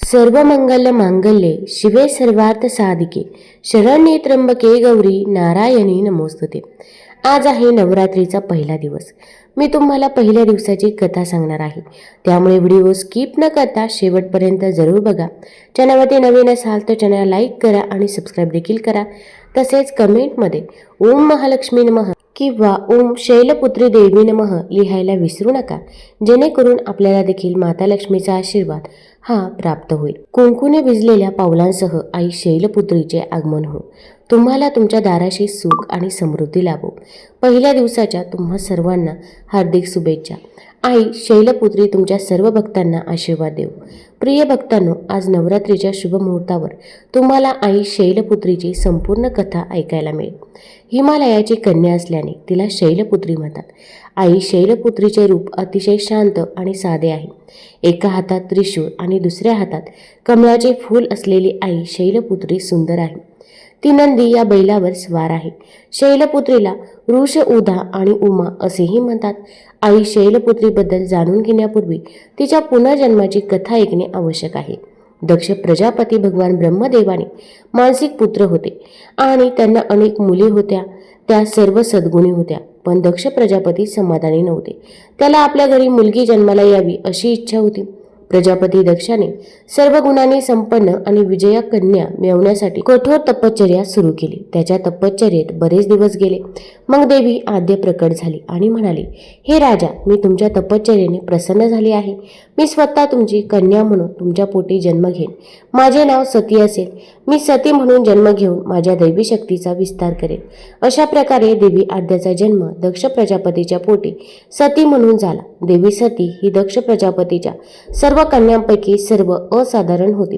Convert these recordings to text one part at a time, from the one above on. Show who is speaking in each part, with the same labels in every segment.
Speaker 1: सर्व मंगल मांगल्ये शिवे सर्वार्थ साधिके शरण्ये त्र्यंबके गौरी नारायणी नमोस्तुते आज आहे नवरात्रीचा पहिला दिवस. मी तुम्हाला पहिल्या दिवसाची कथा सांगणार आहे. त्यामुळे व्हिडिओ स्किप न करता शेवटपर्यंत जरूर बघा. चॅनलवरती नवीन असाल तर चॅनल लाईक करा आणि सबस्क्राईब देखील करा. तसेच कमेंटमध्ये ओम महालक्ष्मी नमः. किंवा ओम शैलपुत्री देवी नमः लिहायला विसरू नका. जेणेकरून आपल्याला देखील माता लक्ष्मीचा आशीर्वाद हा प्राप्त होईल. कुंकूने भिजलेल्या पावलांसह आई शैलपुत्रीचे आगमन हो. तुम्हाला तुमच्या दाराशी सुख आणि समृद्धी लाभो. पहिल्या दिवसाच्या तुम्हा सर्वांना हार्दिक शुभेच्छा. आई शैलपुत्री तुमच्या सर्व भक्तांना आशीर्वाद देव. प्रिय भक्तांनो आज नवरात्रीच्या शुभ मुहूर्तावर तुम्हाला आई शैलपुत्रीची संपूर्ण कथा ऐकायला मिळेल. हिमालयाची कन्या असल्याने तिला शैलपुत्री म्हणतात. आई शैलपुत्रीचे रूप अतिशय शांत आणि साधे आहे. एका हातात त्रिशूळ आणि दुसऱ्या हातात कमळाचे फूल असलेली आई शैलपुत्री सुंदर आहे. ती नंदी या बैलावर स्वार आहे. शैलपुत्रीला ऋष उधा आणि उमा असेही म्हणतात. आई शैलपुत्रीबद्दल जाणून घेण्यापूर्वी तिच्या पुनर्जन्माची कथा ऐकणे आवश्यक आहे. दक्ष प्रजापती भगवान ब्रह्मदेवाने मानसिक पुत्र होते आणि त्यांना अनेक मुली होत्या. त्या सर्व सद्गुणी होत्या पण दक्ष प्रजापती समाधानी नव्हते. त्याला आपल्या घरी मुलगी जन्माला यावी अशी इच्छा होती. प्रजापती दक्षाने सर्व गुणांनी संपन्न आणि विजया कन्या मिळवण्यासाठी कठोर तपश्चर्या सुरू केली. त्याच्या तपश्चर्येत बरेच दिवस गेले. मग देवी आद्य प्रकट झाली आणि म्हणाली हे राजा मी तुमच्या तपश्चर्येने प्रसन्न झाली आहे. मी स्वतः तुमची कन्या म्हणून तुमच्या पोटी जन्म घेईन. माझे नाव सती असेल. मी सती म्हणून जन्म घेऊन माझ्या दैवी शक्तीचा विस्तार करेन. अशा प्रकारे देवी आद्याचा जन्म दक्ष प्रजापतीच्या पोटी सती म्हणून झाला. देवी सती ही दक्ष प्रजापतीच्या सर्व कन्यांपैकी सर्व असाधारण होती.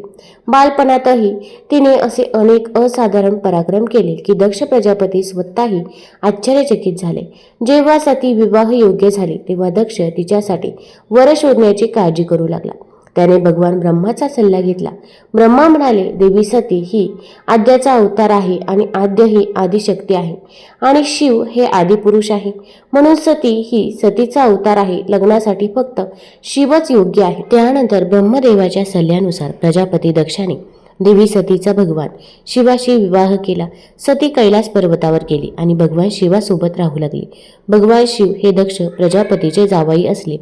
Speaker 1: बालपणातही तिने असे अनेक असाधारण पराक्रम केले की दक्ष प्रजापती स्वतःही आश्चर्यचकित झाले. जेव्हा सती विवाह योग्य झाली तेव्हा दक्ष तिच्यासाठी वर शोधण्याची काय काळजी करू लागला. त्याने भगवान ब्रह्माचा सल्ला घेतला. ब्रह्मा म्हणाले देवी सती ही आद्याचा अवतार आहे आणि आद्य ही आदिशक्ती आहे आणि शिव हे आदिपुरुष आहे. म्हणून सती ही सतीचा अवतार आहे लग्नासाठी फक्त शिवच योग्य आहे. त्यानंतर ब्रह्मदेवाच्या सल्ल्यानुसार प्रजापती दक्षाने देवी सतीचा भगवान शिवाशी विवाह केला. सती कैलास पर्वतावर गेली आणि भगवान शिवासोबत राहू लागली. भगवान शिव हे दक्ष प्रजापतीचे जावाई असले.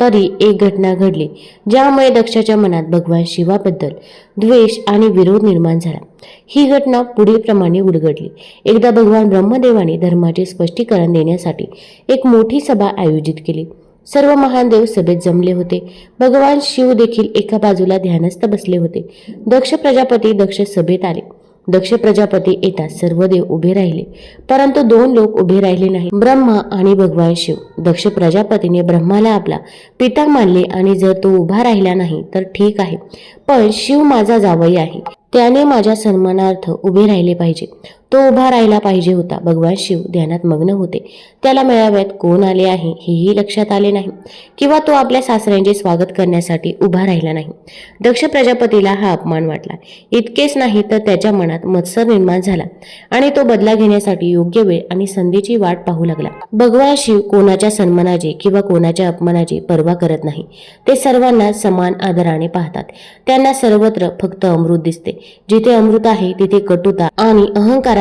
Speaker 1: तरी एक घटना घडली ज्यामुळे दक्षाच्या मनात भगवान शिवाबद्दल द्वेष आणि विरोध निर्माण झाला. ही घटना पुढीलप्रमाणे उलगडली. एकदा भगवान ब्रह्मदेवाने धर्माचे स्पष्टीकरण देण्यासाठी एक मोठी सभा आयोजित केली. सर्व महान देव सभेत जमले होते. भगवान शिव देखील एका बाजूला ध्यानस्थ बसले होते. दक्ष प्रजापती दक्ष सभेत आले. दक्ष प्रजापती येतात. सर्व देव उभे राहिले. परंतु दोन लोक उभे राहिले नाही ब्रह्मा आणि भगवान शिव. दक्ष प्रजापतीने ब्रह्माला आपला पिता मानले आणि जर तो उभा राहिला नाही तर ठीक आहे. पण शिव माझा जावई आहे. त्याने माझ्या सन्मानार्थ उभे राहिले पाहिजे. तो उभा राहिला पाहिजे होता. भगवान शिव ध्यानात मग्न होते. त्याला मेळाव्यात कोण आले आहे हेही लक्षात आले नाही. किंवा तो आपल्या सासऱ्यांचे स्वागत करण्यासाठी उभा राहिला नाही. दक्ष प्रजापतीला हा अपमान वाटला. इतकेच नाही तर त्याच्या मनात मत्सर निर्माण झाला आणि तो बदला घेण्यासाठी योग्य वेळ आणि संधीची वाट पाहू लागला. भगवान शिव कोणाच्या सन्मानाची किंवा कोणाच्या अपमानाची पर्वा करत नाही. ते सर्वांना समान आदराने पाहतात. त्यांना सर्वत्र फक्त अमृत दिसते. जिथे अमृत आहे तिथे कटुता आणि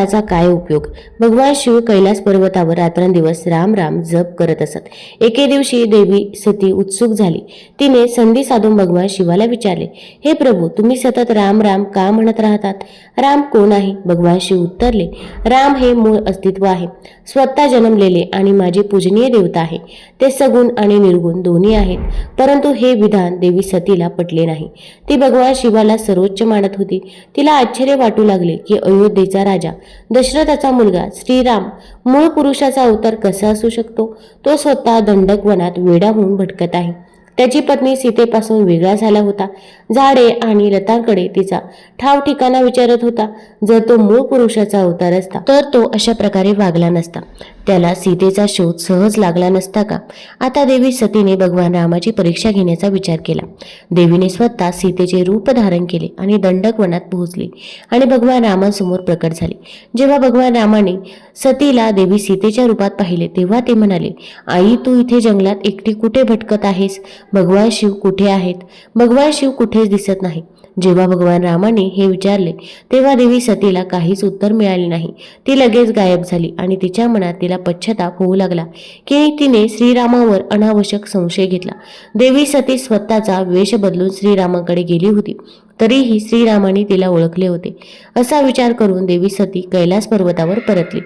Speaker 1: अहंकाराचा काय उपयोग? भगवान शिव कैलास पर्वतावर रात्रंदिवस राम राम जप करत असत. एके दिवशी देवी सती उत्सुक झाली. तिने संधी साधून भगवान शिवाला विचारले हे प्रभू तुम्ही सतत राम राम का म्हणत राहतात? राम कोण आहे? भगवान शिव उत्तरले राम हे मूळ अस्तित्व आहे. स्वतः जन्मलेले आणि माझे पूजनीय देवता आहे. ते सगुण आणि निर्गुण दोन्ही आहेत. परंतु हे विधान देवी सतीला पटले नाही. ती भगवान शिवाला सर्वोच्च मानत होती. तिला आश्चर्य वाटू लागले की अयोध्येचा राजा दशरथाचा मुलगा श्रीराम मूळ पुरुषाचा अवतार कसा असू शकतो? तो स्वतः दंडक वनात वेडा होऊन भटकत आहे. त्याची पत्नी सीतेपासून वेगळा झाला होता. झाडे आणि लतांकडे तिचा ठाव ठिकाणा विचारत होता. जर तो मूळ पुरुषाचा अवतार असता तर तो अशा प्रकारे वागला नसता. त्याला सीतेचा शोध सहज लागला नसता का? आता देवी सतीने भगवान रामाची परीक्षा घेण्याचा विचार केला. देवीने स्वतः सीतेचे रूप धारण केले आणि दंडक वनात पोहोचली आणि भगवान रामासमोर प्रकट झाले. जेव्हा भगवान रामाने सतीला देवी सीतेच्या रूपात पाहिले तेव्हा ते म्हणाले आई तू इथे जंगलात एकटी कुठे भटकत आहेस? भगवान शिव कुठे आहेत? भगवान शिव कुठेच दिसत नाही जेव्हा भगवान रामाने हे विचारले तेव्हा देवी सतीला काहीच उत्तर मिळाले नाही. ती लगेच गायब झाली आणि तिच्या मनात तिला पश्चाताप होऊ लागला की तिने श्रीरामावर अनावश्यक संशय घेतला. देवी सती स्वतःचा वेश बदलून श्रीरामाकडे गेली होती. तरीही श्रीरामाने तिला ओळखले होते. असा विचार करून देवी सती कैलास पर्वतावर परतली.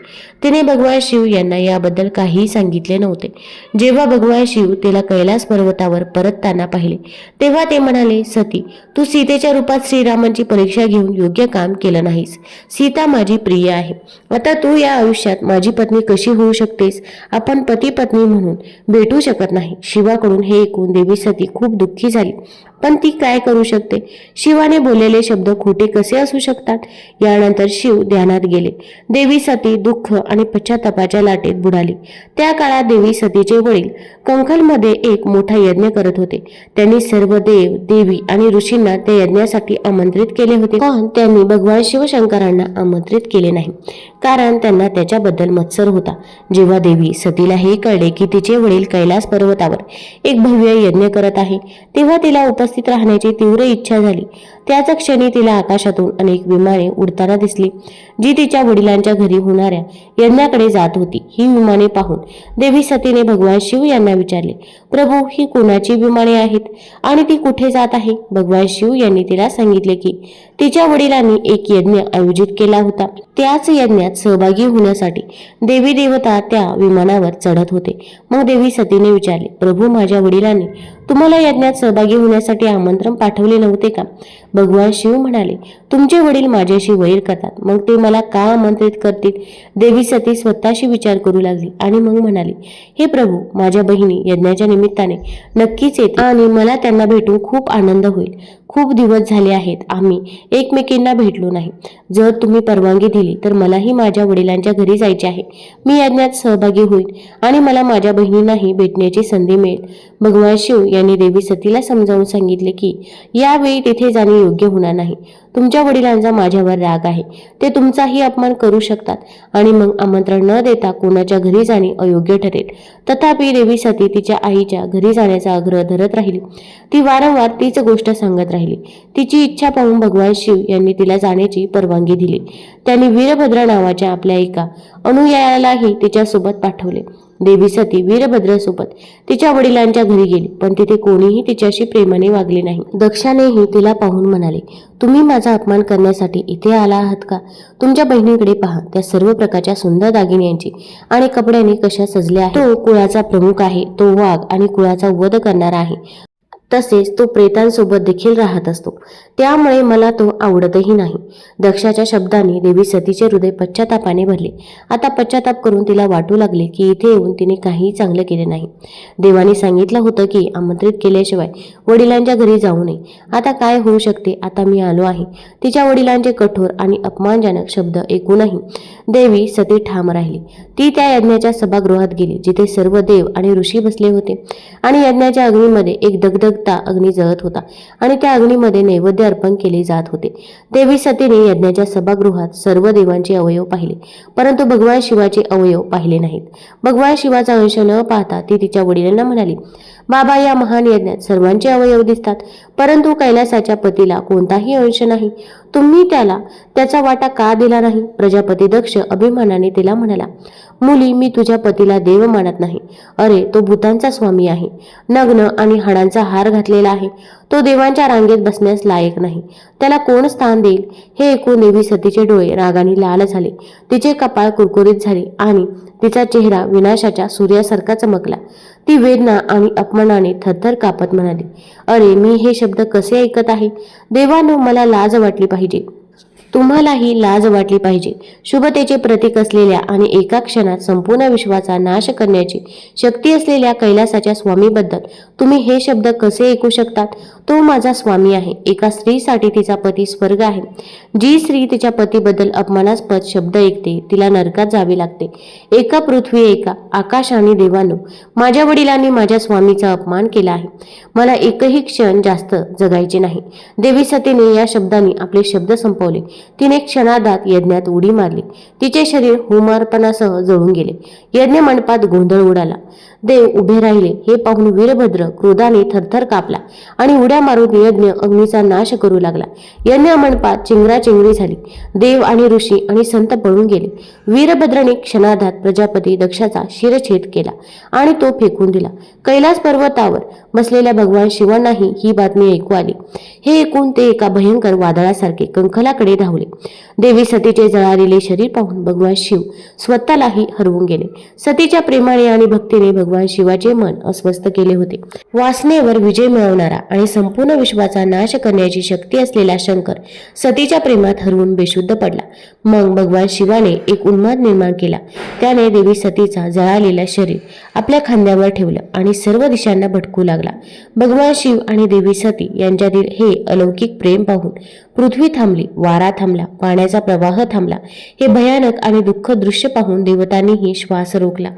Speaker 1: तिने भगवान शिव यांना याबद्दल काहीही सांगितले नव्हते. जेव्हा भगवान शिव तिला कैलास पर्वतावर परतताना पाहिले तेव्हा ते म्हणाले सती तू सीतेच्या रूपात श्रीरामांची परीक्षा घेऊन योग्य काम केलं नाहीस. सीता माझी प्रिय आहे. आता तू या आयुष्यात माझी पत्नी कशी होऊ शकतेस? आपण पती पत्नी म्हणून भेटू शकत नाही. शिवाकडून हे ऐकून देवी सती खूप दुःखी झाली. पण ती काय करू शकते? शिवाने बोललेले शब्द खोटे कसे असू शकतात? यानंतर शिव ध्यानात गेले. देवी सती दुःख आणि पश्चातापाच्या लाटेत बुडाली. त्या काळात देवी सतीचे वडील कंखलमध्ये एक मोठा यज्ञ करत होते. त्यांनी सर्व देव देवी आणि ऋषींना त्या यज्ञासाठी आमंत्रित केले होते. पण त्यांनी भगवान शिवशंकरांना आमंत्रित केले नाही. कारण त्यांना त्याच्याबद्दल मत्सर होता. जेव्हा देवी सतीला हे कळले की तिचे वडील कैलास पर्वतावर एक भव्य यज्ञ करत आहे तेव्हा तिला उपस्थित राहण्याची तीव्र इच्छा झाली. त्याच क्षणी तिला आकाशातून अनेक विमाने उडताना दिसली जी तिच्या वडिलांच्या घरी होणाऱ्या यज्ञाकडे जात होती. ही विमाने पाहून देवी सतीने भगवान शिव यांना विचारले प्रभू ही कोणाची विमाने आहेत आणि ती कुठे जात आहे? भगवान शिव यांनी तिला सांगितले की तिच्या वडिलांनी एक यज्ञ आयोजित केला होता. त्याच यज्ञात सहभागी होण्यासाठी देवी देवता त्या विमानावर चढत होते. मग देवी सतीने विचारले प्रभू माझ्या वडिलांनी तुम्हाला यज्ञात सहभागी होण्यासाठी आमंत्रण पाठवले नव्हते का? भगवान शिव म्हणाले तुमचे वडील माझ्याशी वैर करतात. मग ते मला का आमंत्रित करतील? देवी सती स्वतःशी विचार करू लागली आणि मग म्हणाली हे प्रभू माझ्या बहिणी यज्ञाच्या निमित्ताने नक्कीच येते आणि मला त्यांना भेटून खूप आनंद होईल. खूप दिवस झाले आहेत. आम्ही एकमेकींना भेटलो नाही. जर तुम्ही परवानगी दिली तर मलाही माझ्या वडिलांच्या घरी जायचे आहे. मी यज्ञात सहभागी होईल आणि मला माझ्या बहिणींनाही भेटण्याची संधी मिळेल. भगवान शिव यांनी देवी सतीला समजावून सांगितले की यावेळी तिथे जाणे योग्य होणार नाही. तुमच्या वडिलांचा माझ्यावर राग आहे. ते तुमचाही अपमान करू शकतात आणि मग आमंत्रण न देता कोणाच्या घरी जाणे अयोग्य ठरेल. तथापि देवी सती तिच्या आईच्या घरी जाण्याचा आग्रह धरत राहिली. ती वारंवार तीच गोष्ट सांगत राहिली. तिची इच्छा पाहून भगवान शिव यांनी तिला जाण्याची परवानगी दिली. त्यांनी वीरभद्र नावाच्या आपल्या एका अनुयायालाही तिच्यासोबत पाठवले. देवी सती वीरभद्रासोबत तिच्या वडिलांच्या घरी गेली पण तिथे कोणीही तिच्याशी प्रेमाने वागले नाही. दक्षानेही तिला पाहून म्हणाले तुम्ही माझा अपमान करण्यासाठी इथे आला आहात का? तुमच्या बहिणीकडे पहा त्या सर्व प्रकारच्या सुंदर दागिन्यांची आणि कपड्यांनी कशा सजल्या तो कुळाचा प्रमुख आहे तो वाघ आणि कुळाचा वध करणारा आहे. तसेच तो प्रेतांसोबत देखील राहत असतो. त्यामुळे मला तो आवडतही नाही. दक्षाच्या शब्दांनी देवी सतीचे हृदय पश्चातापाने भरले. आता पश्चाताप करून तिला वाटू लागले की इथे येऊन तिने काहीही चांगलं केले नाही. देवाने सांगितलं होतं की आमंत्रित केल्याशिवाय वडिलांच्या घरी जाऊ नये. आता काय होऊ शकते? आता मी आलो आहे. तिच्या वडिलांचे कठोर आणि अपमानजनक शब्द ऐकूनही देवी सती ठाम राहिली. ती त्या यज्ञाच्या सभागृहात गेली जिथे सर्व देव आणि ऋषी बसले होते. आणि यज्ञाच्या अग्नीमध्ये एक दगदग दगदगता अग्नी जळत होता आणि त्या अग्नीमध्ये नैवेद्य अर्पण केले जात होते. देवी सतीने यज्ञाच्या सभागृहात सर्व देवांचे अवयव पाहिले परंतु भगवान शिवाचे अवयव पाहिले नाहीत. भगवान शिवाचा अंश न पाहता ती तिच्या वडिलांना म्हणाली बाबा या महान यज्ञात सर्वांचे अवयव दिसतात परंतु कैलासाच्या पतीला कोणताही अंश नाही. तुम्ही त्याला त्याचा वाटा का दिला नाही? प्रजापती दक्ष अभिमानाने तिला म्हणाला मुली मी तुझ्या पतीला देव मानत नाही. अरे तो भूतांचा स्वामी आहे. नग्न आणि हाडांचा हार घातलेला आहे. तो देवांच्या रांगेत बसण्यास लायक नाही. त्याला कोण स्थान देईल? हे ऐकून देवी सतीचे डोळे रागाने लाल झाले. तिचे कपाळ कुरकुरीत झाले आणि तिचा चेहरा विनाशाच्या सूर्यासारखा चमकला. ती वेदना आणि अपमानाने थरथर कापत म्हणाली अरे मी हे शब्द कसे ऐकत आहे? देवानो मला लाज वाटली पाहिजे. तुम्हालाही लाज वाटली पाहिजे. शुभतेचे प्रतीक असलेल्या आणि एका क्षणात संपूर्ण विश्वाचा नाश करण्याची शक्ती असलेल्या कैलासाच्या स्वामीबद्दल तुम्ही हे शब्द कसे ऐकू शकतात? तो माझा स्वामी आहे. एका स्त्रीसाठी तिचा पती स्वर्ग आहे. जी स्त्री तिच्या पतीबद्दल अपमानास्पद शब्द ऐकते तिला नरकात जावे लागते. एका पृथ्वी एका आकाश आणि देवानो माझ्या वडिलांनी माझ्या स्वामीचा अपमान केला आहे. मला एकही क्षण जास्त जगायचे नाही. देवी सतीने या शब्दांनी आपले शब्द संपवले. तिने क्षणादात यज्ञात उडी मारली. तिचे शरीर होमार्पणासह जळून गेले. यज्ञ मंडपात गोंधळ उडाला. देव उभे राहिले. हे पाहून वीरभद्र क्रोधाने थरथर कापला आणि उड्या मारून यज्ञ अग्नीचा नाश करू लागला. यज्ञ मंडपात चिंगराचिंगरी झाली. देव आणि ऋषी आणि संत पळून गेले. वीरभद्राने क्षणार्धात प्रजापती दक्षाचा शिरछेद केला आणि तो फेकून दिला. कैलास पर्वतावर बसलेल्या भगवान शिवांनाही ही बातमी ऐकू आली. हे ऐकून ते एका भयंकर वादळासारखे कंखलाकडे धावले देवी सतीचे जळालेले शरीर पाहून भगवान शिव स्वतःलाही हरवून गेले. सतीच्या प्रेमाने आणि भक्तीने भगवान शिवाचे मन अस्वस्थ केले होते. वासनेवर विजय मिळवणारा आणि संपूर्ण विश्वाचा नाश करण्याची शक्ती असलेला शंकर सतीच्या प्रेमात हरवून बेशुद्ध पडला. मग भगवान शिवाने एक उन्माद निर्माण केला. त्याने देवी सतीचा जळालेला शरीर आपल्या खांद्यावर ठेवलं आणि सर्व दिशांना भटकू लागला. भगवान शिव आणि देवी सती यांच्यातील हे अलौकिक प्रेम पाहून पृथ्वी थांबली वारा थांबला पाण्याचा प्रवाह थांबला. हे भयानक आणि दुःख दृश्य पाहून देवतांनीही श्वास रोखला.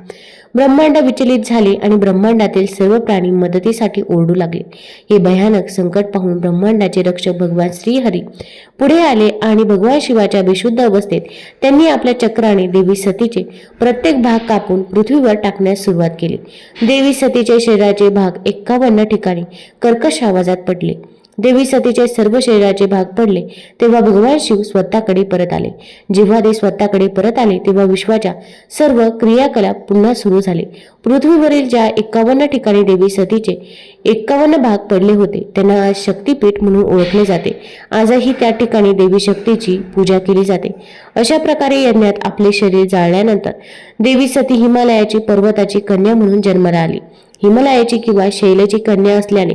Speaker 1: ब्रह्मांड विचलित झाले आणि ब्रह्मांडातील सर्व प्राणी मदतीसाठी ओरडू लागले. हे भयानक संकट पाहून ब्रह्मांडाचे रक्षक भगवान श्रीहरी पुढे आले आणि भगवान शिवाच्या विशुद्ध अवस्थेत त्यांनी आपल्या चक्राने देवी सतीचे प्रत्येक भाग कापून पृथ्वीवर टाकण्यास सुरुवात केली. देवी सतीचे शरीराचे भाग एक्कावन्न ठिकाणी कर्कश आवाजात पडले देवी सतीचे सर्व शरीराचे भाग पडले तेव्हा भगवान शिव स्वतःकडे परत आले. जेव्हा ते स्वतःकडे परत आले तेव्हा विश्वाच्या सर्व क्रियाकलाप पुन्हा सुरू झाले. पृथ्वीवरील ज्या एकावन्न ठिकाणी देवी सतीचे एकावन्न भाग पडले होते त्यांना आज शक्तीपीठ म्हणून ओळखले जाते. आजही त्या ठिकाणी देवी शक्तीची पूजा केली जाते. अशा प्रकारे यज्ञात आपले शरीर जाळल्यानंतर देवी सती हिमालयाची पर्वताची कन्या म्हणून जन्माला आली. हिमालयाची किंवा शैलची कन्या असल्याने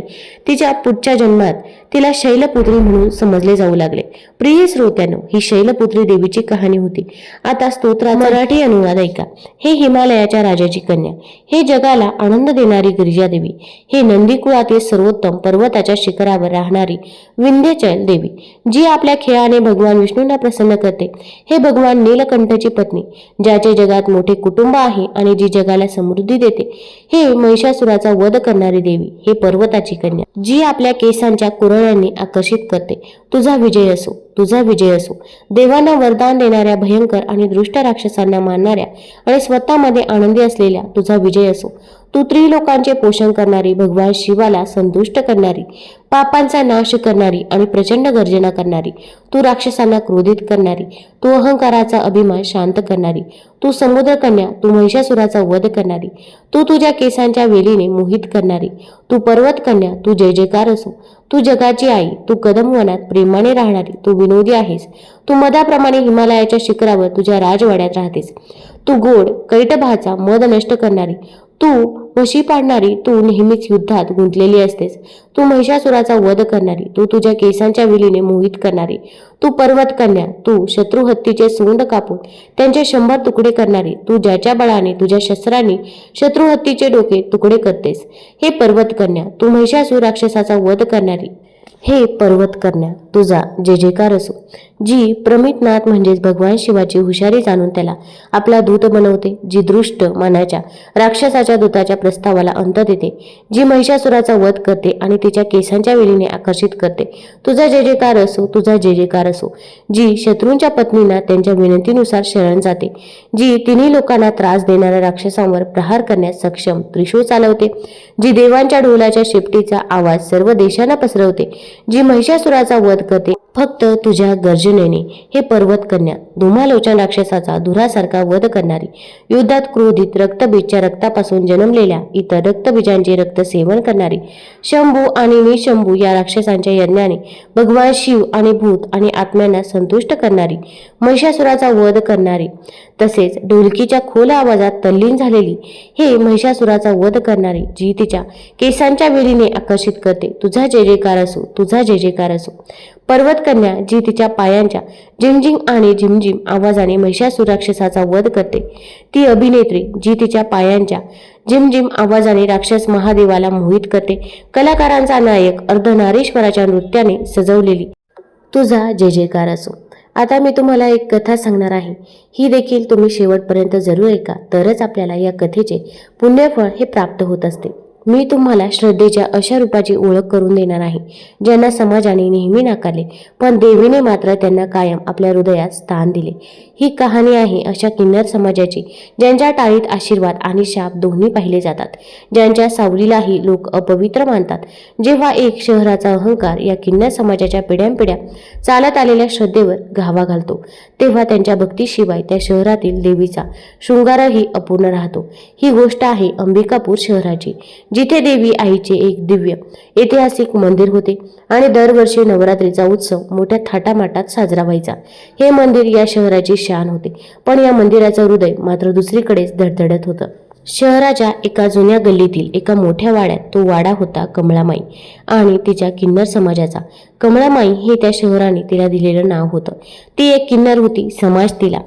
Speaker 1: तिच्या पुढच्या जन्मात तिला शैलपुत्री म्हणून समजले जाऊ लागले. प्रिय श्रोत्यानो ही शैलपुत्री देवीची कहाणी होती. आता स्तोत्रा मराठी अनुवाद ऐका. हे हिमालयाच्या राजाची कन्या. हे जगाला आनंद देणारी गिरिजा देवी. हे नंदीकुळातील सर्वोत्तम पर्वताच्या शिखरावर राहणारी विंध्यचल देवी जी आपल्या खेळाने भगवान विष्णूंना प्रसन्न करते. हे भगवान नीलकंठची पत्नी ज्याचे जगात मोठे कुटुंब आहे आणि जी जगाला समृद्धी देते. हे महिषासुराचा वध करणारी देवी हे पर्वताची कन्या. जी आपल्या केसांच्या सगळ्यांनी आकर्षित करते. तुझा विजय असो तुझा विजय असो. देवांना वरदान देणाऱ्या भयंकर आणि दृष्ट राक्षसांना मानणाऱ्या आणि स्वतःमध्ये आनंदी असलेल्या तुझा विजय असो. तू त्रिलोकांचे पोषण करणारी भगवान शिवाला संतुष्ट करणारी पापांचा नाश करणारी आणि प्रचंड गर्जना करणारी तू राक्षसांना क्रोधित करणारी तू अहंकाराचा अभिमान शांत करणारी तू समुद्र कन्या तू महिषासुराचा वध करणारी तू तुझ्या केसांच्या वेलीने मोहित करणारी तू पर्वत कन्या तू जय जयकार असो तू जगाची आई तू कदमवनात प्रेमाने राहणारी तू विनोदी आहेस तू मधाप्रमाणे हिमालयाच्या शिखरावर तुझ्या राजवाड्यात राहतेस तू गोड कैटभाचा मध नष्ट करणारी तू उशी पाडणारी तू नेहमीच युद्धात गुंतलेली असतेस. तू महिषासुराचा वध करणारी तू तुझ्या केसांच्या विलीने मोहित करणारी तू पर्वत कन्या तू शत्रू हत्तीचे सोंड कापून त्यांचे शंभर तुकडे करणारी तू ज्याच्या बळाने तुझ्या शस्त्रांनी शत्रू हत्तीचे डोके तुकडे करतेस. हे पर्वत कन्या तू महिषासूर राक्षसाचा वध करणारी हे पर्वत करण्या तुझा जे जेकार असो. जी प्रमितनाथ म्हणजेच भगवान शिवाची हुशारी जाणून त्याला आपला दूत बनवते जी दृष्ट मनाच्या राक्षसाच्या दूताच्या प्रस्तावाला अंत देते जी महिषासुराचा वध करते आणि तिच्या केसांच्या वेलीने आकर्षित करते. तुझा जे जेकार असो तुझा जे जेकार असो जी शत्रूंच्या पत्नींना त्यांच्या विनंतीनुसार शरण जाते जी तिन्ही लोकांना त्रास देणाऱ्या राक्षसांवर प्रहार करण्यास सक्षम त्रिशूळ चालवते जी देवांच्या ढोलाच्या शेपटीचा आवाज सर्व देशांना पसरवते जी महिषासुराचा वध करते फक्त तुझ्या गर्जनेने. हे पर्वत कन्या धुमालोचन राक्षसाचा धुरासारखा वध करणारी युद्धात क्रोधित रक्तबीजच्या रक्तापासून जन्मलेल्या इतर रक्तबीजांचे रक्त सेवन करणारी शंभू आणि निशंभू या राक्षसांच्या यज्ञाने भगवान शिव आणि भूत आणि आत्म्यांना संतुष्ट करणारी महिषासुराचा वध करणारी तसेच ढोलकीच्या खोल आवाजात तल्लीन झालेली हे महिषासुराचा वध करणारी जी तिच्या केसांच्या वेलीने आकर्षित करते. तुझा जय जयकार असो तुझा जय जयकार असो. पर्वतकन्या जी तिच्या पायांच्या झिमझिम आणि झिमझिम आवाजाने महिषासुराक्षसाचा वध करते. ती अभिनेत्री जी तिच्या पायांच्या झिमझिम आवाजाने राक्षस महादेवाला मोहित करते. कलाकारांचा नायक अर्धनारीश्वराच्या नृत्याने सजवलेली तुझा जय जयकार असो. आता मी तुम्हाला एक कथा सांगणार आहे. ही देखील तुम्ही शेवटपर्यंत जरूर ऐका तरच आपल्याला या कथेचे पुण्यफळ हे प्राप्त होत असते. मी तुम्हाला श्रद्धेच्या अशा रूपाची ओळख करून देणार आहे ज्यांना समाजाने नेहमी नाकारले पण देवीने मात्र त्यांना कायम आपल्या हृदयात स्थान दिले. ही कहाणी आहे अशा किन्नर समाजाची ज्यांच्या टाळीत आशीर्वाद आणि शाप दोन्ही पाहिले जातात ज्यांच्या सावलीलाही लोक अपवित्र मानतात. जेव्हा एक शहराचा अहंकार या किन्नर समाजाच्या पिढ्यानपिढ्या चालत आलेल्या श्रद्धेवर घावा घालतो तेव्हा त्यांच्या भक्तीशिवाय त्या शहरातील देवीचा शृंगारही अपूर्ण राहतो. ही गोष्ट आहे अंबिकापूर शहराची जिथे देवी आईचे एक दिव्य ऐतिहासिक मंदिर होते आणि दरवर्षी नवरात्रीचा उत्सव मोठ्या थाटामाटात साजरा व्हायचा. हे मंदिर या शहराची शान होते पण या मंदिराचं हृदय मात्र दुसरीकडेच धडधडत होतं. शहराच्या एका जुन्या गल्लीतील एका मोठ्या वाड्यात तो वाडा होता कमळामाई आणि तिच्या किन्नर समाजाचा. कमळामाई हे त्या शहराने तिला दिलेलं नाव होतं. ती एक किन्नर होती समाज तिला.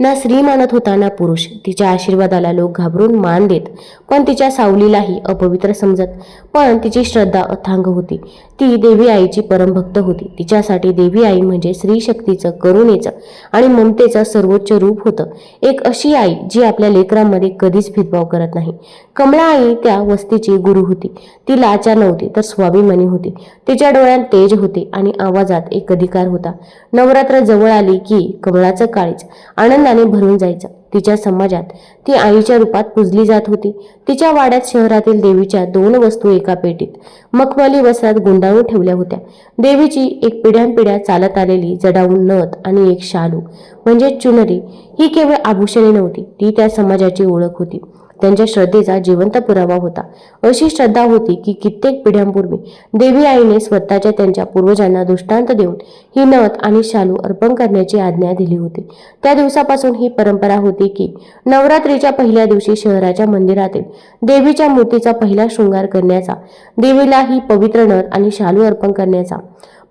Speaker 1: ना स्त्री मानत होता ना पुरुष. तिच्या आशीर्वादाला लोक घाबरून मान देत पण तिच्या सावलीलाही अपवित्र समजत. पण तिची श्रद्धा अथांग होती. ती देवी आईची परमभक्त होती. तिच्यासाठी देवी आई म्हणजे स्त्री शक्तीचं करुणेचं आणि ममतेचं सर्वोच्च रूप होतं. एक अशी आई जी आपल्या लेकरांमध्ये कधीच भेदभाव करत नाही. कमळा आई त्या वस्तीची गुरु होती. ती लाचा नव्हती तर स्वाभिमानी होती. तिच्या डोळ्यात तेज होते. आणि आवाजात एक अधिकार होता. नवरात्र जवळ आली की कमळाचं काळीच आनंदाने भरून जायचं. तिच्या समाजात ती आईच्या रूपात पुजली जात होती. तिच्या वाड्यात शहरातील देवीच्या दोन वस्तू एका पेटीत मखमली वस्त्रात गुंडाळून ठेवल्या होत्या. देवीची एक पिढ्यानपिढ्या चालत आलेली जडावून नथ आणि एक शालू म्हणजे चुनरी ही केवळ आभूषणे नव्हती ती त्या समाजाची ओळख होती. त्यांच्या श्रद्धेचा जिवंत पुरावा होता. अशी श्रद्धा होती की कित्येक पिढ्यांपूर्वी देवी आईने स्वतःच्या त्यांच्या पूर्वजांना दृष्टांत देऊन ही नथ आणि शालू अर्पण करण्याची आज्ञा दिली होती. त्या दिवसापासून ही परंपरा होती की नवरात्रीच्या पहिल्या दिवशी शहराच्या मंदिरातील देवीच्या मूर्तीचा पहिला शृंगार करण्याचा देवीला ही पवित्र नथ आणि शालू अर्पण करण्याचा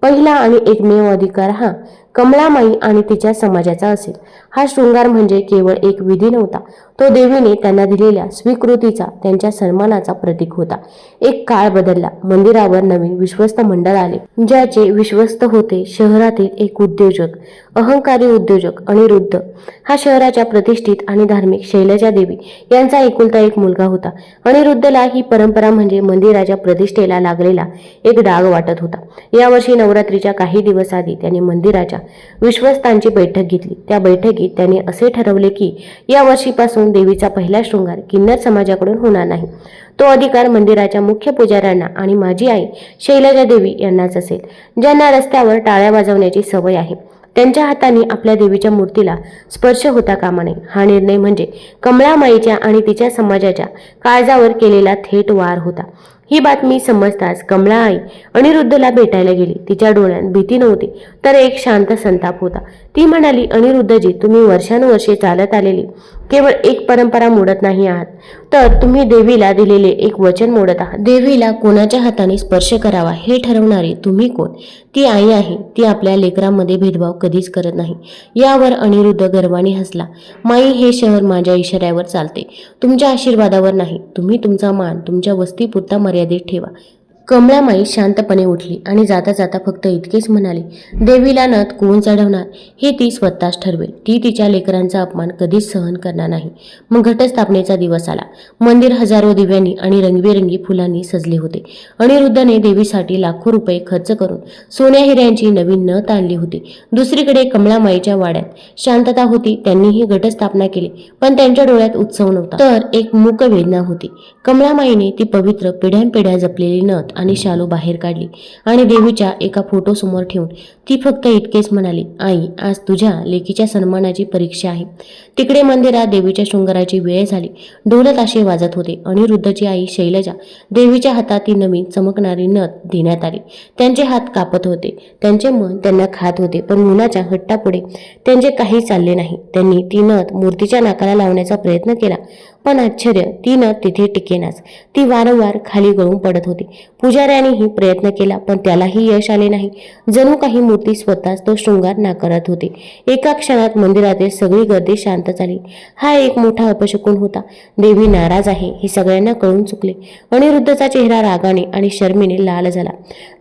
Speaker 1: पहिला आणि एकमेव अधिकार हा कमळामाई आणि तिच्या समाजाचा असेल. हा शृंगार म्हणजे केवळ एक विधी नव्हता. तो देवीने त्यांना दिलेल्या स्वीकृतीचा त्यांच्या सन्मानाचा प्रतीक होता. एक काळ बदलला. मंदिरावर नवीन विश्वस्त मंडळ आले ज्याचे विश्वस्त होते शहरातील एक उद्योजक अहंकारी उद्योजक अनिरुद्ध हा शहराच्या प्रतिष्ठित आणि धार्मिक शैलजा देवी यांचा एकुलता एक मुलगा होता अनिरुद्धला ही परंपरा म्हणजे मंदिराच्या प्रतिष्ठेला लागलेला एक डाग वाटत होता. यावर्षी नवरात्रीच्या काही दिवस आधी त्यांनी मंदिराच्या विश्वस्तांची बैठक घेतली. त्या बैठकीत त्यांनी असे ठरवले की या वर्षीपासून देवीचा पहिला शृंगार किन्नर समाजाकडून होणार नाही. तो अधिकार मंदिराच्या मुख्य पुजाऱ्यांना आणि माझी आई शैलजा देवी यांनाच असेल ज्यांना रस्त्यावर टाळ्या वाजवण्याची सवय आहे. त्यांच्या हाताने आपल्या देवीच्या मूर्तीला स्पर्श होता कामा नये. हा निर्णय म्हणजे कमळामाईच्या आणि तिच्या समाजाच्या काळजावर केलेला थेट वार होता. ही बातमी समजताच कमळा आई अनिरुद्धला भेटायला गेली. तिच्या डोळ्यात भीती नव्हती तर एक शांत संताप होता. ती म्हणाली अनिरुद्धजी तुम्ही वर्षानुवर्षे चालत आलेली. केवळ एक परंपरा मोडत नाही आहात. तर तुम्ही देवीला दिलेले एक वचन मोडत आहात. देवीला कोणाच्या हाताने स्पर्श करावा हे ठरवणारे तुम्ही कोण? ती आई आहे. ती आपल्या लेकरांमध्ये भेदभाव कधीच करत नाही. यावर अनिरुद्ध गर्वाने हसला. माई हे शहर माझ्या इशाऱ्यावर चालते. तुमच्या आशीर्वादावर नाही. तुम्ही तुमचा मान तुमच्या वस्तीपुरता मर्यादित ठेवा. कमळामाई शांतपणे उठली आणि जाता जाता फक्त इतकेच म्हणाली देवीला नथ कोण चढवणार? हे ती स्वतःच ठरवेल. ती तिच्या लेकरांचा अपमान कधीच सहन करणार नाही. मग घटस्थापनेचा दिवस आला. मंदिर हजारो दिव्यांनी आणि रंगीबेरंगी फुलांनी सजले होते. अनिरुद्धने देवीसाठी लाखो रुपये खर्च करून सोन्या हिऱ्यांची नवीन नथ आणली होती. दुसरीकडे कमळामाईच्या वाड्यात शांतता होती त्यांनीही घटस्थापना केली पण त्यांच्या डोळ्यात उत्सव नव्हता. तर एक मूक वेदना होती. कमळामाईने ती पवित्र पिढ्यानपिढ्या जपलेली नथ आणि शालू बाहेर काढली आणि देवीच्या एका फोटो समोर ठेवून ती फक्त इतकेच म्हणाली आई आज तुझ्या लेकीच्या सन्मानाची परीक्षा आहे. तिकडे मंदिरात देवीच्या शृंगाराची वेळ झाली. डोलत असे वाजत होते अनिरुद्धची आई शैलजा देवीच्या हातात ती नवीन चमकणारी नथ देण्यात आली. त्यांचे हात कापत होते. त्यांचे मन त्यांना खात होते पण मुलाच्या हट्टापुढे त्यांचे काही चालले नाही. त्यांनी ती नथ मूर्तीच्या नाकाला लावण्याचा प्रयत्न केला. पण आश्चर्य ती नथ तिथे टिकेनाच. ती वारंवार खाली गळून पडत होती. पुजाऱ्यानेही प्रयत्न केला पण त्यालाही यश आले नाही. जणू काही मूर्ती स्वतःच तो शृंगार नाकारत होती. एका क्षणात मंदिरातील सगळी गर्दी शांत झाली. हा एक मोठा अपशकून होता. देवी नाराज आहे हे सगळ्यांना कळून चुकले. अनिरुद्धचा चेहरा रागाने आणि शर्मीने लाल झाला.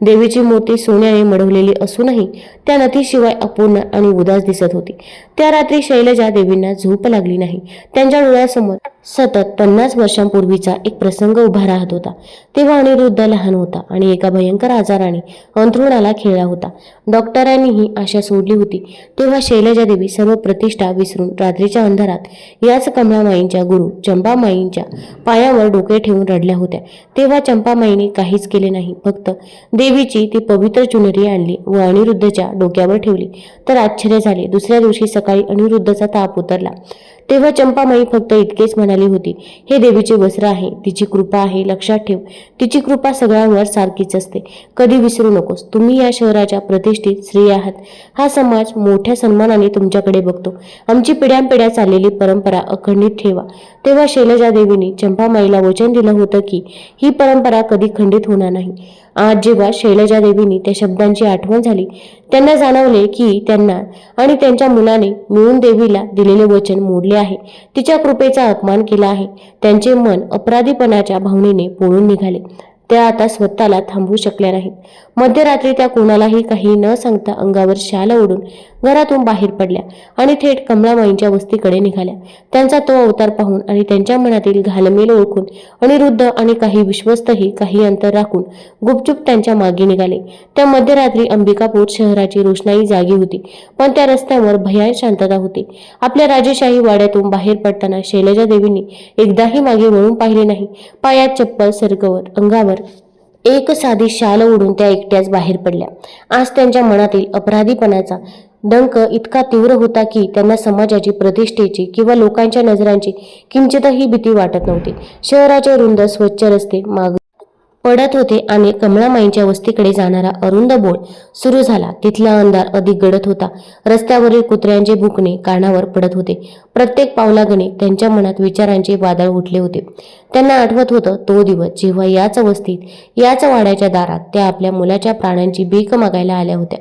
Speaker 1: देवीची मूर्ती सोन्याने मढवलेली असूनही त्या नथीशिवाय अपूर्ण आणि उदास दिसत होती. त्या रात्री शैलजा देवींना झोप लागली नाही. त्यांच्या डोळ्यासमोर सतत पन्नास वर्षांपूर्वीचा एक प्रसंग उभा राहत होता. तेव्हा अनिरुद्ध लहान होता आणि एका भयंकर आजाराने अंथरुणाला खेळला होता. डॉक्टरांनीही आशा सोडली होती. तेव्हा शैलजा देवी सर्व प्रतिष्ठा विसरून रात्रीच्या अंधारात याच कमळामाईंच्या गुरु चंपामाईंच्या पायावर डोके ठेवून रडल्या होत्या. तेव्हा चंपामाईने काहीच केले नाही. फक्त देवीची ती पवित्र चुनरी आणली व अनिरुद्धच्या डोक्यावर ठेवली. तर आश्चर्य झाले. दुसऱ्या दिवशी सकाळी अनिरुद्धचा ताप उतरला. तेव्हा चंपामाई फक्त इतकेच म्हणाली होती हे देवीचे वस्त्र आहे तिची कृपा आहे लक्षात ठेव. तिची कृपा सगळ्यांवर सारखीच असते. कधी विसरू नकोस. तुम्ही या शहराच्या प्रतिष्ठित स्त्री आहात. हा समाज मोठ्या सन्मानाने तुमच्याकडे बघतो. आमची पिढ्यानपिढ्या चाललेली परंपरा अखंडित ठेवा. तेव्हा शैलजा देवीने चंपामाईला वचन दिलं होतं की ही परंपरा कधी खंडित होणार नाही. आज जेव्हा शैलजा देवींनी त्या शब्दांची आठवण झाली त्यांना जाणवले की त्यांना आणि त्यांच्या मुलाने मिळून देवीला दिलेले वचन मोडले आहे. तिच्या कृपेचा अपमान केला आहे. त्यांचे मन अपराधीपणाच्या भावनेने पोळून निघाले. त्या आता स्वतःला थांबवू शकल्या नाहीत. मध्यरात्री त्या कोणालाही काही न सांगता अंगावर शाल ओढून घरातून बाहेर पडल्या आणि थेट कमळाबाईंच्या वस्तीकडे निघाल्या. त्यांचा तो अवतार पाहून आणि त्यांच्या मनातील घालमेल ओळखून अनिरुद्ध आणि काही विश्वस्तही काही अंतर राखून गुपचूप त्यांच्या मागे निघाले. त्या मध्यरात्री अंबिकापूर शहराची रोषणाई जागी होती पण त्या रस्त्यावर भयान शांतता होती. आपल्या राजेशाही वाड्यातून बाहेर पडताना शैलजा देवींनी एकदाही मागे वळून पाहिले नाही. पायात चप्पल सरकवत अंगावर एक साधी शाल ओढून त्या एकट्याच बाहेर पडल्या. आज त्यांच्या मनातील अपराधीपणाचा डंक इतका तीव्र होता की त्यांना समाजाची प्रतिष्ठेची किंवा लोकांच्या नजरांची किंचितही भीती वाटत नव्हती. शहराचे रुंद स्वच्छ रस्ते माग पडत होते आणि कमळामाईंच्या वस्तीकडे जाणारा अरुंद बोळ सुरू झाला. तिथला अंधार अधिक गडत होता. रस्त्यावरील कुत्र्यांचे भुकणे कानावर पडत होते. प्रत्येक पावलागणे त्यांच्या मनात विचारांचे वादळ उठले होते. त्यांना आठवत होतं तो दिवस जेव्हा याच वस्तीत याच वाड्याच्या दारात त्या आपल्या मुलाच्या प्राण्यांची भीक मागायला आल्या होत्या.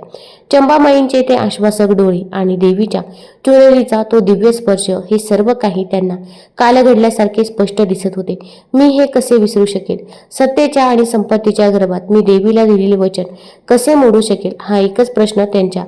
Speaker 1: चंबामाईंचे ते आश्वासक डोळे आणि देवीच्या चुनरीचा तो दिव्य स्पर्श हे सर्व काही त्यांना काल घडल्यासारखे स्पष्ट दिसत होते. मी हे कसे विसरू शकेल? सत्तेच्या आणि संपत्तीच्या गर्भात मी देवीला दिलेले वचन कसे मोडू शकेल? हा एकच प्रश्न त्यांच्या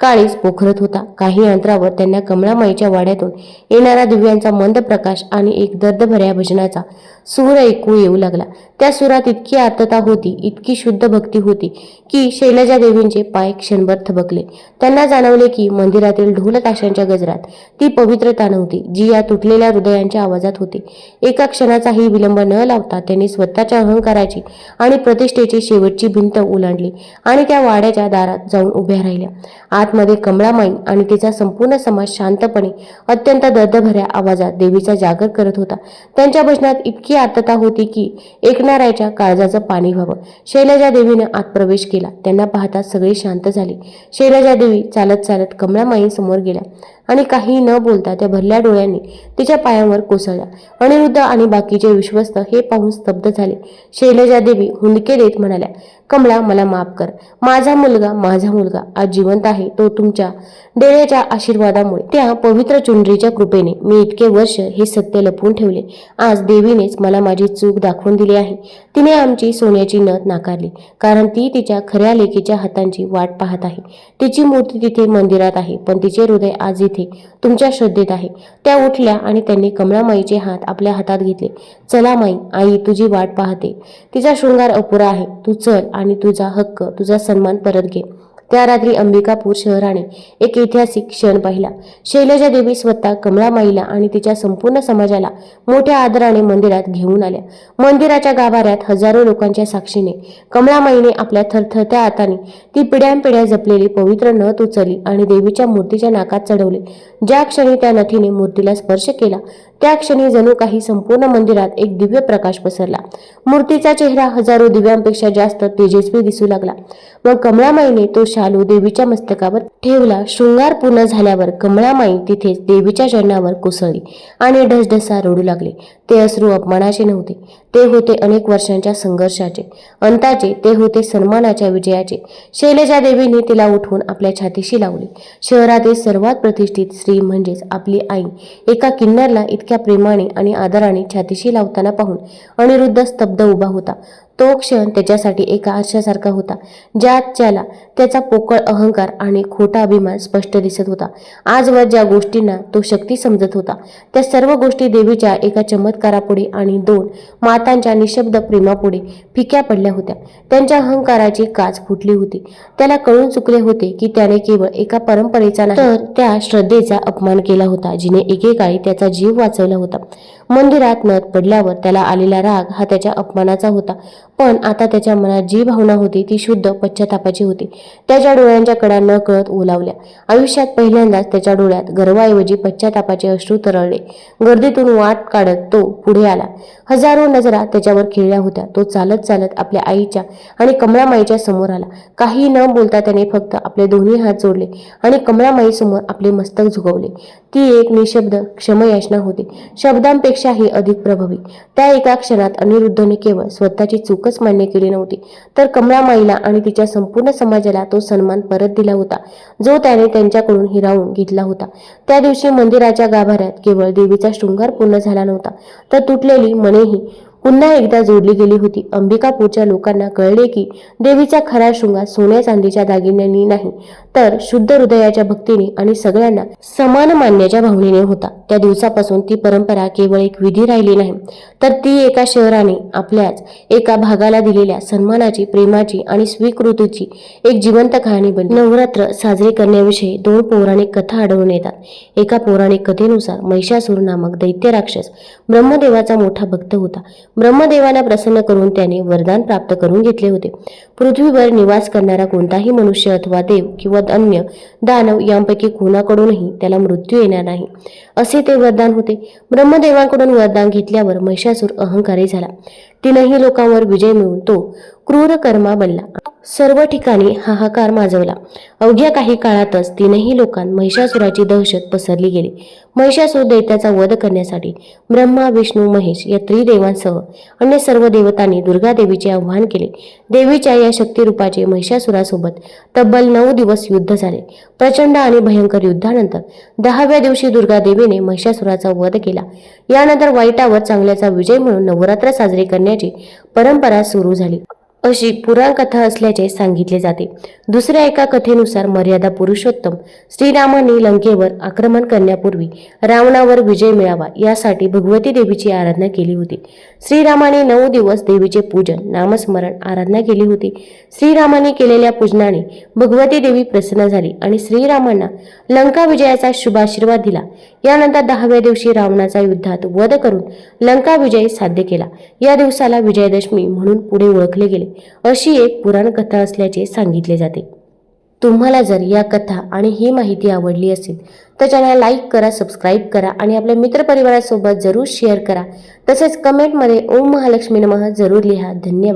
Speaker 1: काळीच पोखरत होता. काही अंतरावर त्यांना कमळामाईच्या वाड्यातून येणारा दिव्यांचा मंद प्रकाश आणि एक दर्दभऱ्या भजनाचा सूर ऐकू येऊ लागला. त्या सुरात इतकी आर्तता होती इतकी शुद्ध भक्ती होती की शैलजा देवींचे पाय क्षणभर थबकले. त्यांना जाणवले की मंदिरातील ढोलताशांच्या गजरात ती पवित्रता नव्हती जी या तुटलेल्या हृदयांच्या आवाजात होती. एका क्षणाचाही विलंब न लावता त्यांनी स्वतःच्या अहंकाराची आणि प्रतिष्ठेची शेवटची भिंत ओलांडली आणि त्या वाड्याच्या दारात जाऊन उभ्या राहिल्या. आतमध्ये कमळामाई आणि तिचा संपूर्ण समाज शांतपणे अत्यंत दर्दभऱ्या आवाजात देवीचा जागर करत होता. त्यांच्या भजनात इतकी आर्तता होती की एकनारायच्या काळजाचं पाणी व्हावं. शैलजा देवीनं आत प्रवेश केला. त्यांना पाहता सगळी शांत झाली. शैलजा देवी चालत चालत कमळामाईंसमोर गेल्या. आणि काही न बोलता त्या भरल्या डोळ्यांनी तिच्या पायांवर कोसळल्या अनिरुद्ध आणि बाकीचे विश्वस्त हे पाहून स्तब्ध झाले. शैलजा देवी हुंदके देत म्हणाल्या कमळा मला माफ कर. माझा मुलगा माझा मुलगा. आज जिवंत आहे तो तुमच्या डेऱ्याच्या आशीर्वादामुळे. त्या पवित्र चुंडरीच्या कृपेने मी इतके वर्ष हे सत्य लपवून ठेवले. आज देवीनेच मला माझी चूक दाखवून दिली आहे. तिने आमची सोन्याची नथ नाकारली कारण ती तिच्या खऱ्या लेकीच्या हातांची वाट पाहत आहे. तिची मूर्ती तिथे मंदिरात आहे पण तिचे हृदय आज इथे तुमच्या श्रद्धेत आहे. त्या उठल्या आणि त्यांनी कमळामाईचे हात आपल्या हातात घेतले. चला माई आई तुझी वाट पाहते. तिचा शृंगार अपुरा आहे. तू चल आणि तुझा हक्क तुझा सन्मान परत घे. त्या रात्री अंबिकापूर शहराने एक ऐतिहासिक क्षण पाहिला. शैलजा देवी स्वतः कमळामाईला आणि तिच्या संपूर्ण समाजाला मोठ्या आदराने मंदिरात घेऊन आल्या. मंदिराच्या गाभाऱ्यात हजारो लोकांच्या साक्षीने कमळामाईने आपल्या थरथरत्या हाताने ती पिढ्यानपिढ्या जपलेली पवित्र नथ उचलली आणि देवीच्या मूर्तीच्या नाकात चढवले. ज्या क्षणी त्या नथीने मूर्तीला स्पर्श केला त्या क्षणी जणू काही संपूर्ण मंदिरात एक दिव्य प्रकाश पसरला. मूर्तीचा चेहरा हजारो दिव्यांपेक्षा जास्त तेजस्वी दिसू लागला. मग कमळामाईने तो शालू देवीच्या मस्तकावर ठेवला. शृंगार पूर्ण झाल्यावर कमळामाई तिथेच देवीच्या चरणावर कोसळली आणि ढसढसा रडू लागले. ते अश्रू अपमानाचे नव्हते. ते होते अनेक वर्षांच्या संघर्षाचे. अंताचे ते होते सन्मानाच्या विजयाचे. शैलजा देवीने तिला उठवून आपल्या छातीशी लावले. शहरातील सर्वात प्रतिष्ठित स्त्री म्हणजेच आपली आई. एका किन्नरला इतक्या प्रेमाने आणि आदराने छातीशी लावताना पाहून अनिरुद्ध स्तब्ध उभा होता. तो क्षण त्याच्यासाठी एका आरशासारखा होता ज्यात त्याला त्याचा पोकळ अहंकार आणि खोटा अभिमान स्पष्ट दिसत होता. आजवर ज्या गोष्टींना तो शक्ती समजत होता त्या सर्व गोष्टी देवीच्या एका चमत्कारापुढे आणि दोन मातांच्या निशब्द प्रेमापुढे फिक्या पडल्या होत्या. त्यांच्या अहंकाराची काच फुटली होती. त्याला कळून चुकले होते की त्याने केवळ एका परंपरेचा नाही तर त्या श्रद्धेचा अपमान केला होता जिने एकेकाळी त्याचा जीव वाचवला होता. मंदिरात नद पडल्यावर त्याला आलेला राग हा त्याच्या अपमानाचा होता. पण आता त्याच्या मनात जी भावना होती ती शुद्ध पश्चातापाची होती. त्याच्या डोळ्यांच्या कडा न कळत ओलावल्या. आयुष्यात पहिल्यांदाच त्याच्या डोळ्यात गर्वाऐवजी पश्चातापाचे अश्रू तरळले. गर्दीतून वाट काढत तो पुढे आला. हजारो नजरा त्याच्यावर खिळल्या होत्या. तो चालत चालत आपल्या आईच्या आणि कमळामाईच्या समोर आला. काही न बोलता त्याने फक्त आपले दोन्ही हात जोडले आणि कमळामाई समोर आपले मस्तक झुकवले. ती एक निशब्द क्षमयाचना होती. शब्दांपेक्षाही अधिक प्रभावी. त्या एका क्षणात अनिरुद्धने केवळ स्वतःची चूकच मान्य केली नव्हती. तर कमळामाईला आणि तिच्या संपूर्ण समाजाला तो सन्मान परत दिला होता जो त्याने त्यांच्याकडून हिरावून घेतला होता. त्या दिवशी मंदिराच्या गाभाऱ्यात केवळ देवीचा शृंगार पूर्ण झाला नव्हता तर तुटलेली मनेही पुन्हा एकदा जोडली गेली होती. अंबिकापूरच्या लोकांना कळले की देवीचा खरा शृंगार सोन्या चांदीच्या दागिन्यांनी नाही तर शुद्ध हृदयाच्या भक्तीने आणि सगळ्यांना समान मानण्याच्या भावनेने होता. त्या दिवसापासून ती परंपरा केवळ एक विधी राहिली नाही तर ती एका शहराने आपल्याच एका भागाला दिलेल्या सन्मानाची प्रेमाची आणि स्वीकृतीची एक जिवंत कहाणी बनली. नवरात्र साजरे करण्याविषयी दोन पौराणिक कथा आढळून येतात. एका पौराणिक कथेनुसार महिषासूर नामक दैत्य राक्षस ब्रह्मदेवाचा मोठा भक्त होता. ब्रह्मदेवाला प्रसन्न करून त्याने वरदान प्राप्त करून घेतले होते. पृथ्वीवर निवास करणारा कोणताही मनुष्य अथवा देव किंवा अन्य दानव यांपैकी कोणाकडूनही त्याला मृत्यू येणार नाही. असे ते वरदान होते. ब्रह्मदेवांकडून वरदान घेतल्यावर महिषासूर अहंकारी झाला. तीनही लोकांवर विजय मिळून तो क्रूर कर्मा बनला. सर्व ठिकाणी हाहाकार माजवला. अवघ्या काही काळातच तीनही लोकांत महिषासुराची दहशत पसरली गेली. महिषासूर दैत्याचा वध करण्यासाठी ब्रह्मा विष्णू महेश या त्रिदेवांसह अन्य सर्व देवतांनी दुर्गा देवीचे आव्हान केले. देवीच्या या शक्तिरूपाचे महिषासुरासोबत तब्बल नऊ दिवस युद्ध झाले. प्रचंड आणि भयंकर युद्धानंतर दहाव्या दिवशी दुर्गा देवी देवीने महिषासुराचा वध केला. यानंतर वाईटावर चांगल्याचा विजय म्हणून नवरात्र साजरी करण्याची परंपरा सुरू झाली. अशी पुराण कथा असल्याचे सांगितले जाते. दुसऱ्या एका कथेनुसार मर्यादा पुरुषोत्तम श्रीरामाने लंकेवर आक्रमण करण्यापूर्वी रावणावर विजय मिळावा यासाठी भगवती देवीची आराधना केली होती. श्रीरामाने नऊ दिवस देवीचे पूजन नामस्मरण आराधना केली होती. श्रीरामाने केलेल्या पूजनाने भगवती देवी प्रसन्न झाली आणि श्रीरामांना लंका विजयाचा शुभाशीर्वाद दिला. यानंतर दहाव्या दिवशी रावणाचा युद्धात वध करून लंका विजय साध्य केला. या दिवसाला विजयादशमी म्हणून पुढे ओळखले गेले. अशी एक पुराण कथा असल्याचे सांगितले जाते. तुम्हाला जर या कथा आणि ही माहिती आवडली असेल तर चॅनल लाईक करा सबस्क्राईब करा आणि आपल्या मित्रपरिवारासोबत जरूर शेअर करा. तसेच कमेंटमध्ये ओम महालक्ष्मी नमः जरूर लिहा. धन्यवाद.